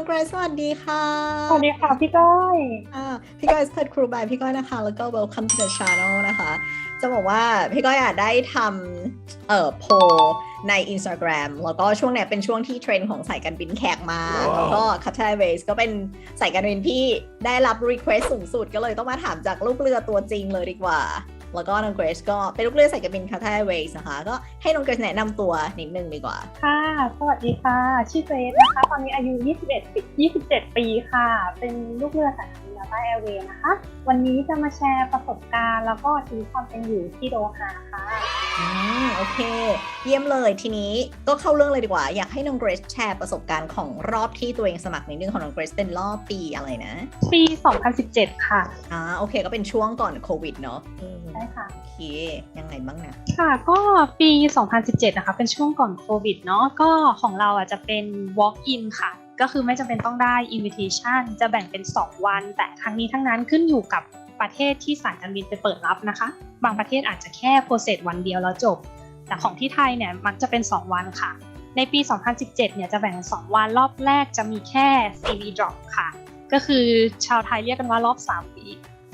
น้องเกรซสวัสดีค่ะ สวัสดีค่ะพี่ก้อยอ่าพี่ก้อยเกิดครูบายพี่ก้อยนะคะ แล้วก็ welcome to the channel นะคะ จะบอกว่าพี่ก้อยอะได้ทำเอ่อโพลใน Instagram แล้วก็ช่วงเนี้ยเป็นช่วงที่เทรนด์ของสายการบินแขกมาว้าวแล้วก็ c a t a i w a y s ก็เป็นสายการบินที่ได้รับ request สูงสุดก็เลยต้องมาถามจากลูกเรือตัวจริงเลยดีกว่า แล้วก็น้องเกรซก็เป็นลูกเรือสายการบิน c a t a i w a y s นะคะ ก็ให้น้องเกรซแนะนำตัวนิดนึงดีกว่า ค่ะ สวัสดีค่ะ ชื่อเกรซนะคะ ตอนนี้อายุ 21ปี27 ปีค่ะ เป็นลูกเรือสายการบินดาต้าแอร์เวย์นะคะ วันนี้จะมาแชร์ประสบการณ์ แล้วก็ชีวิตความเป็นอยู่ที่โดฮาค่ะอืมโอเค เยี่ยมเลยทีนี้ก็เข้าเรื่องเลยดีกว่า อยากให้น้องเกรซแชร์ประสบการณ์ของรอบที่ตัวเองสมัครนิดนึงของน้องเกรซเป็นรอบปีอะไรนะ ปี 2017 ค่ะอ่าโอเค ก็เป็นช่วงก่อนโควิดเนาะอืมใช่ค่ะโอเคยังไงบ้างนะค่ะ ก็ปี 2017 นะคะ เป็นช่วงก่อนโควิดเนาะก็ของเราอะจะเป็น walk in ค่ะ ก็คือไม่จำเป็นต้องได้ invitation จะแบ่งเป็น 2 วัน แต่ทั้งนี้ทั้งนั้นขึ้นอยู่กับประเทศที่สายการบินไปเปิดรับนะคะ บางประเทศอาจจะแค่ process วันเดียวแล้วจบ แต่ของที่ไทยเนี่ยมักจะเป็น 2 วันค่ะ ในปี 2017 เนี่ยจะแบ่งเป็น2วันรอบแรกจะมีแค่ CV drop ค่ะ ก็คือชาวไทยเรียกกันว่ารอบ3ปี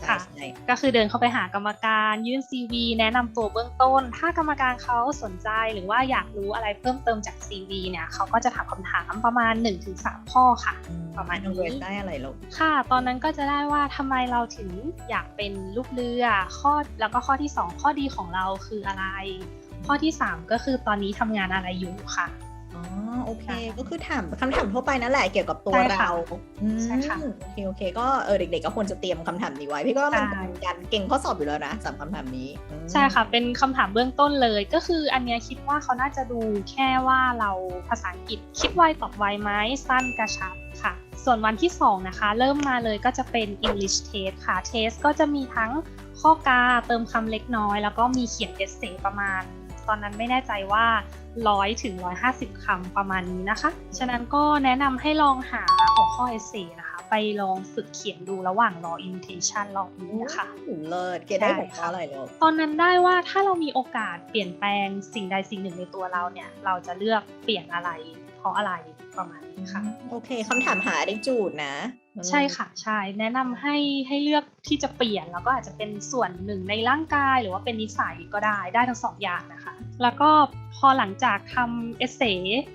ค่ะใช่ก็คือเดินเข้าไปหากรรมการยื่น CV แนะนำตัวเบื้องต้น ถ้ากรรมการเขาสนใจหรือว่าอยากรู้อะไรเพิ่มเติมจาก CV เนี่ยเขาก็จะถามคำถามประมาณ 1-3 ข้อค่ะอืประมาณนี้น้องเกรซได้อะไรลูกค่ะ ตอนนั้นก็จะได้ว่าทำไมเราถึงอยากเป็นลูกเรือข้อแล้วก็ข้อที่ 2 ข้อดีของเราคืออะไร ข้อที่ 3 ก็คือตอนนี้ทำงานอะไรอยู่ค่ะอ๋อ โอเค ก็คือถามคำถามทั่วไปนั่นแหละเกี่ยวกับตัวใช่ค่ะเราอืมใช่ค่ะโอเคโอเค ก็เออเด็กๆก็ควรจะเตรียมคำถามนี้ไว้ พี่ก็ว่ามันใช่เป็นการเก่งข้อสอบอยู่แล้วนะสามคำถามนี้อืมใช่ค่ะ เป็นคำถามเบื้องต้นเลย ก็คืออันเนี้ยคิดว่าเขาน่าจะดูแค่ว่าเราภาษาอังกฤษ คิดไวตอบไวไหมสั้นกระชับค่ะ ส่วนวันที่ 2 นะคะ เริ่มมาเลยก็จะเป็น English Test ค่ะ Test ก็จะมีทั้งข้อกาเติมคำเล็กน้อย แล้วก็มีเขียนเอเซประมาณ ตอนนั้นไม่แน่ใจว่า 100ถึง150 คำประมาณนี้นะคะ ฉะนั้นก็แนะนำให้ลองหาหัวข้อเอเซนะคะ ไปลองฝึกเขียนดูระหว่างรอ invitation รอบนี้นะคะอืมเลิศเกรดได้ใช่หัวข้อค่ะอะไรลูกตอนนั้นได้ว่าถ้าเรามีโอกาสเปลี่ยนแปลงสิ่งใดสิ่งหนึ่งในตัวเราเนี่ย เราจะเลือกเปลี่ยนอะไรเพ ราะอะไรประมาณนี้ค่ะ โอเคคำถามหาได้จูดนะ ใช่ค่ะใช่แนะนำให้ให้เลือกที่จะเปลี่ยนแล้วก็อาจจะเป็นส่วนหนึ่งในร่างกาย หรือว่าเป็นนิสัยก็ได้ได้ทั้งสองอย่างนะคะ แล้วก็พอหลังจากทำเอเซ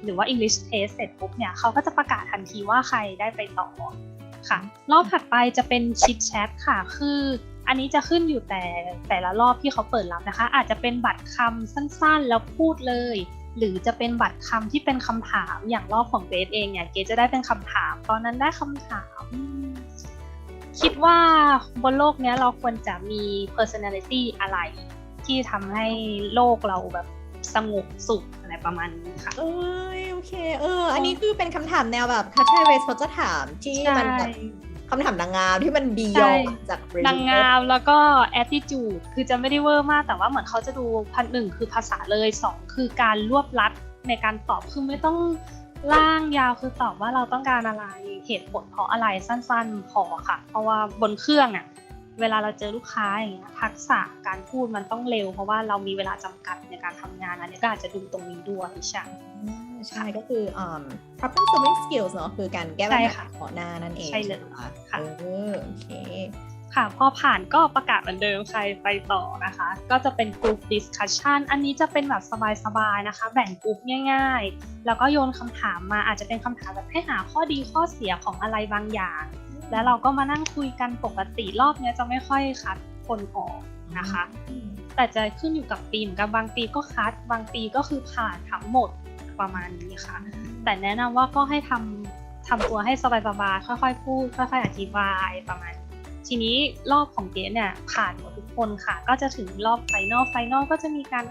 หรือว่า English test เสร็จปุ๊บเนี่ยเขาก็จะประกาศทันทีว่าใครได้ไปต่อค่ะ รอบถัดไปจะเป็นชิดแชทค่ะ คืออันนี้จะขึ้นอยู่แต่แต่ละรอบที่เขาเปิดรับนะคะ อาจจะเป็นบัตรคำสั้นๆ แล้วพูดเลย หรือจะเป็นบัตรคำที่เป็นคำถามอย่างรอบของเกรดเองเนี่ยเกรดจะได้เป็นคำถาม ตอนนั้นได้คำถาม คิดว่าบนโลกเนี้ยเราควรจะมี personality อะไร ที่ทำให้โลกเราแบบสงบสุขอะไรประมาณนี้ค่ะ เอ้ยโอเค เออ อันนี้คือเป็นคำถามแนวแบบคัทไทเวสเขาจะถามที่ใช่มันแบบ คำถามนางงามที่มันบีใช่ยอนจากนางงามแล้วก็ attitude คือจะไม่ได้เวอร์มาก แต่ว่าเหมือนเขาจะดูพันหนึ่งคือภาษาเลยสองคือการรวบลัดในการตอบคือไม่ต้องล่างยาวคือตอบว่าเราต้องการอะไรเหตุผลเพราะอะไรสั้นๆพอค่ะ เพราะว่าบนเครื่องอะเวลาเราเจอลูกค้าอย่างเงี้ยทักษะการพูดมันต้องเร็ว เพราะว่าเรามีเวลาจำกัดในการทำงานอันนี้ก็อาจจะดูตรงนี้ด้วยใช่อ่า ใช่ก็คืออ่า problem solving skills เนอะคือการแก้ปัญใช่หาค่ะเฉพาะหน้านั่นเองใช่เลยไหมค่ะเออโอเคค่ะพอผ่านก็ประกาศเหมือนเดิมใครไปต่อนะคะ ก็จะเป็น group discussion อันนี้จะเป็นแบบสบายๆนะคะ แบ่งกลุ่มง่าย ๆ แล้วก็โยนคำถามมาอาจจะเป็นคำถามแบบให้หาข้อดีข้อเสียของอะไรบางอย่าง แล้วเราก็มานั่งคุยกันปกติรอบเนี้ยจะไม่ค่อยคัดคนออกนะคะอืมแต่จะขึ้นอยู่กับปีเหมือนกันบางปีก็คัด บางปีก็คือผ่านทั้งหมด ประมาณนี้ค่ะ แต่แนะนำว่าก็ให้ทำทำตัวให้สบายๆค่อยๆพูดค่อยๆอธิบายประมาณนี้ทีนี้รอบของเกสเนี่ยผ่านหมดทุกคนค่ะ ก็จะถึงรอบไฟนอลไฟนอลก็จะมีการ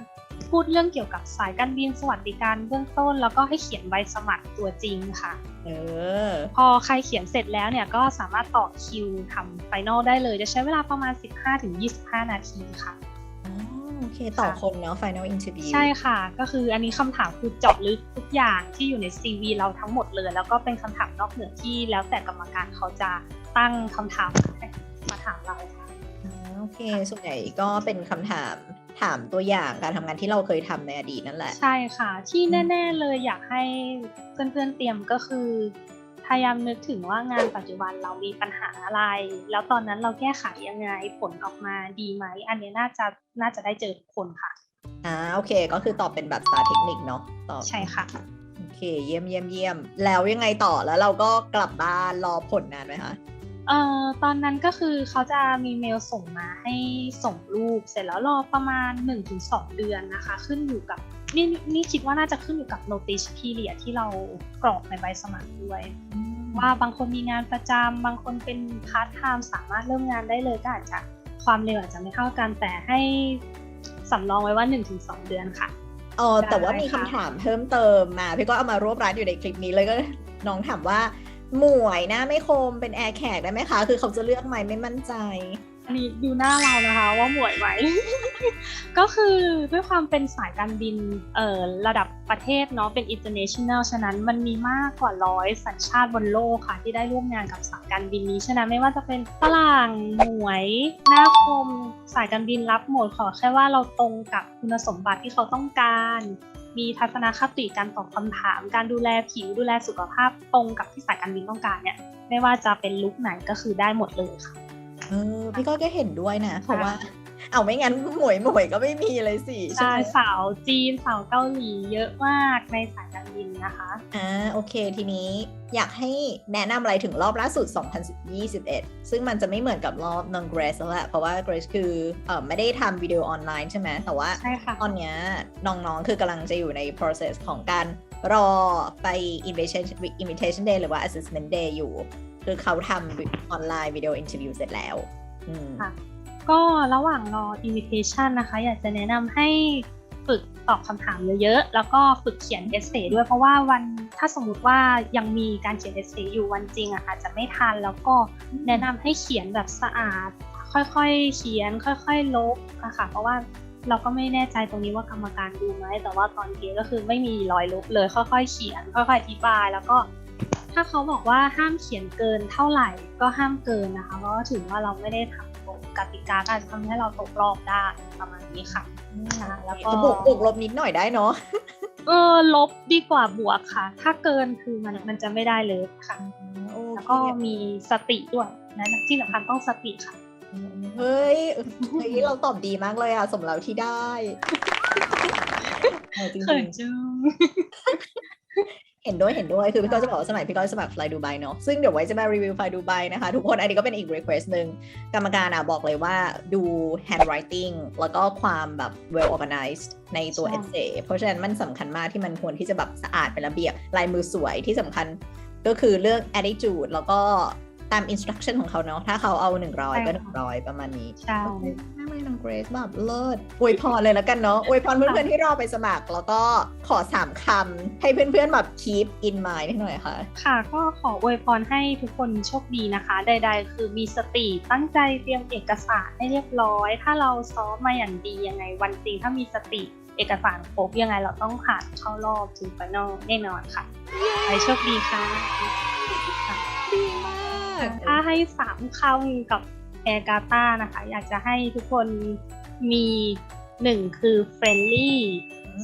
พูดเรื่องเกี่ยวกับสายการบินสวัสดิการเบื้องต้น แล้วก็ให้เขียนใบสมัครตัวจริงค่ะ เออ พอใครเขียนเสร็จแล้วเนี่ยก็สามารถต่อคิวทำไฟนอลได้เลย จะใช้เวลาประมาณ 15-25 นาทีค่ะอ๋อโอ เคต่อคนเนาะ final interview ใช่ค่ะ ก็คืออันนี้คำถามคือเจาะลึกทุกอย่างที่อยู่ใน CV เราทั้งหมดเลย แล้วก็เป็นคำถามนอกเหนือที่แล้วแต่กรรมการเขาจะตั้งคำถามมาถามเราค่ะอ่าโอเค ส่วนใหญ่ก็เป็นคำถามถามตัวอย่างการทำงานที่เราเคยทำในอดีตนั่นแหละ ใช่ค่ะ ที่แน่ ๆ เลยอยากให้เพื่อนๆเตรียมก็คือถ พยายามนึกถึงว่างานปัจจุบันเรามีปัญหาอะไร แล้วตอนนั้นเราแก้ไขยังไงผลออกมาดีไหม อันนี้น่าจะน่าจะได้เจอทุกคนค่ะอ่าโอเค ก็คือตอบเป็นแบบสตาร์เทคนิคเนาะตอบใช่ค่ะโอเค เยี่ยมเยี่ยมเยี่ยมแล้วยังไงต่อแล้วเราก็กลับบ้านรอผลนานไหมคะเอ่อตอนนั้นก็คือเขาจะมีเมลส่งมาให้ส่งรูป เสร็จแล้วรอประมาณ 1-2 เดือนนะคะ ขึ้นอยู่กับ นี่นี่คิดว่าน่าจะขึ้นอยู่กับ notice period ที่เรากรอกในใบสมัครด้วย ว่าบางคนมีงานประจำบางคนเป็นพาร์ทไทม์สามารถเริ่มงานได้เลยก็อาจจะความเร็วอาจจะไม่เท่ากันแต่ให้สำรองไว้ว่า 1-2 เดือนค่ะอ๋อแต่ว่าได้มีคำค่ะถามเพิ่มเติมมาพี่ก็เอามารวบรัดอยู่ในคลิปนี้เลยก็น้องถามว่าหมวยหน้าไม่คมเป็นแอร์แขกได้ไหมคะ คือเขาจะเลือกไหมไม่มั่นใจ อันนี้ดูหน้าเรานะคะว่าหมวยไหม ก็คือด้วยความเป็นสายการบินเอ่อระดับประเทศเนาะเป็น international ฉะนั้นมันมีมากกว่าร้อยสัญชาติบนโลกค่ะ ที่ได้ร่วมงานกับสายการบินนี้ ฉะนั้นไม่ว่าจะเป็นฝรั่งหมวยหน้าคม สายการบินรับหมดขอแค่ว่าเราตรงกับคุณสมบัติที่เขาต้องการ มีทัศนคติการตอบคำถาม การดูแลผิวดูแลสุขภาพตรงกับที่สายการบินต้องการเนี่ยไม่ว่าจะเป็นลุคไหนก็คือได้หมดเลยค่ะ เออพี่ก็ก็เห็นด้วยนะ เพราะว่า เอาไม่งั้นหมวยหมวยก็ไม่มีเลยสิใช่ใช่ไหมสาวจีนสาวเกาหลีเยอะมากในสายการบินนะคะอ่าโอเคทีนี้อยากให้แนะนำอะไรถึงรอบล่าสุด 2021 ซึ่งมันจะไม่เหมือนกับรอบนองเกรสแล้วแหละเพราะว่าเกรสคือเออไม่ได้ทำวิดีโอออนไลน์ใช่ไหมแต่ว่าใช่ค่ะตอนเนี้ยน้องๆ คือกำลังจะอยู่ใน process ของการรอไป invitation invitation day หรือว่า assessment day อยู่ คือเขาทำออนไลน์วิดีโอ interview เสร็จแล้วค่ะก็ระหว่างรอ invitation นะคะ อยากจะแนะนำให้ฝึกตอบคำถามเยอะๆ แล้วก็ฝึกเขียนเอเซด้วยเพราะว่าวันถ้าสมมุติว่ายังมีการเขียนเอเซอยู่วันจริงอะอาจจะไม่ทันแล้วก็แนะนำให้เขียนแบบสะอาด ค่อยๆ เขียน ค่อยๆ ลบนะคะเพราะว่าเราก็ไม่แน่ใจตรงนี้ว่ากรรมการดูไหมแต่ว่าตอนเกก็คือไม่มีรอยลบเลย ค่อย ๆ เขียน ค่อยๆอธิบาย แล้วก็ ถ้าเขาบอกว่าห้ามเขียนเกินเท่าไหร่ก็ห้ามเกินนะคะเพราะว่าถือว่าเราไม่ได้ทำตรงกติกาก็อาจจะทำให้เราตกรอบได้ประมาณนี้ค่ะค่ะแล้วก็บวกบวกลบนิดหน่อยได้เนาะเออลบดีกว่าบวกค่ะ ถ้าเกินคือมันมันจะไม่ได้เลยค่ะโอเคแล้วก็มีสติด้วยนะที่สำคัญต้องสติค่ะเฮ้ยเฮ้ยเราตอบดีมากเลยอะสมแล้วที่ได้เออจริงเขินๆจัง เห็นด้วยเห็นด้วยคือพี่ก้อยจะบอกว่าสมัยพี่ก้อยสมัครไฟดูไบเนาะซึ่งเดี๋ยวไว้จะมารีวิวไฟดูไบนะคะ ทุกคนอันนี้ก็เป็นอีก request หนึ่งกรรมการอะบอกเลยว่าดู handwriting แล้วก็ความแบบ well organized ในตัวใช่ essay เพราะฉะนั้นมันสำคัญมากที่มันควรที่จะแบบสะอาดเป็นระเบียบลายมือสวยที่สำคัญก็คือเรื่อง attitude แล้วก็ตาม instruction ของเขาเนาะถ้าเขาเอา 100 ก็ 100 ประมามณนี้ใช่ น่าไม่น้องเกรซแบบเลิศอวยพรเลยแล้วกันเนาะอวยพรเพื่อนๆที่รอไปสมัคร แล้วก็ขอสามคำให้เพื่อนๆแบบ keep in mind ให้หน่อยค่ะ ค่ะ ก็ขออวยพรให้ทุกคนโชคดีนะคะ ใด ๆ คือมีสติตั้งใจเตรียมเอกสารให้เรียบร้อย ถ้าเราซ้อมมาอย่างดียังไงวันจริงถ้ามีสติเอกสารครบยังไงเราต้องผ่านเข้ารอบถึงฟนอลแน่นอนค่ะไปโชคดีค่ะดีมาก ถ้าให้สามคำกับแอ ร์กาตานะคะ อยากจะให้ทุกคนมีหนึ่งคือ friendly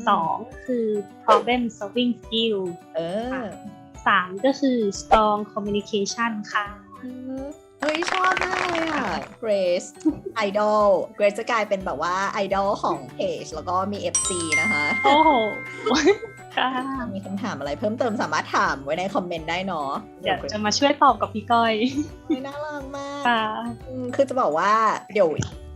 สองคือ problem solving skill เออสามก็คือ strong communication ค่ะเฮ้ยชอบมากเลยอะ Grace Idol Grace จะกลายเป็นแบบว่าไอดอลของเพจแล้วก็มี FC นะคะ โอ้โห ค่ะ มีคำถามอะไรเพิ่มเติมสามารถถามไว้ในคอมเมนต์ได้เนาะเดี๋ยวจะมาช่วยตอบกับพี่ก้อยไม่น่ารักมากค่ะอืมคือจะบอกว่าเดี๋ยว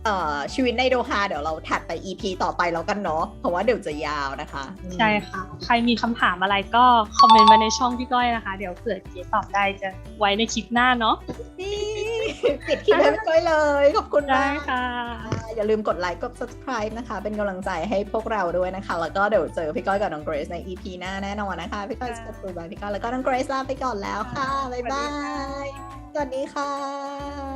เอ่อชีวิตในโดฮาเดี๋ยวเราถัดไป EP ต่อไปแล้วกันเนาะเพราะว่าเดี๋ยวจะยาวนะคะ ใช่ค่ะ ใครมีคำถามอะไรก็คอมเมนต์มาในช่องพี่ก้อยนะคะ เดี๋ยวเผื่อเจ๊ตอบได้จะไว้ในคลิปหน้าเนาะนี่ปิดคลิปให้พี่ก้อยเลย ขอบคุณได้มากค่ะ อย่าลืมกดไลค์กด subscribe นะคะ เป็นกำลังใจให้พวกเราด้วยนะคะ แล้วก็เดี๋ยวเจอพี่ก้อยกับน้องเกรซใน EP หน้าแน่นอนนะคะ พี่ก้อยจะคุยบายพี่ก้อยแล้วก็น้องเกรซลาไปก่อนแล้วค่ะ บ๊ายบาย สวัสดีค่ะ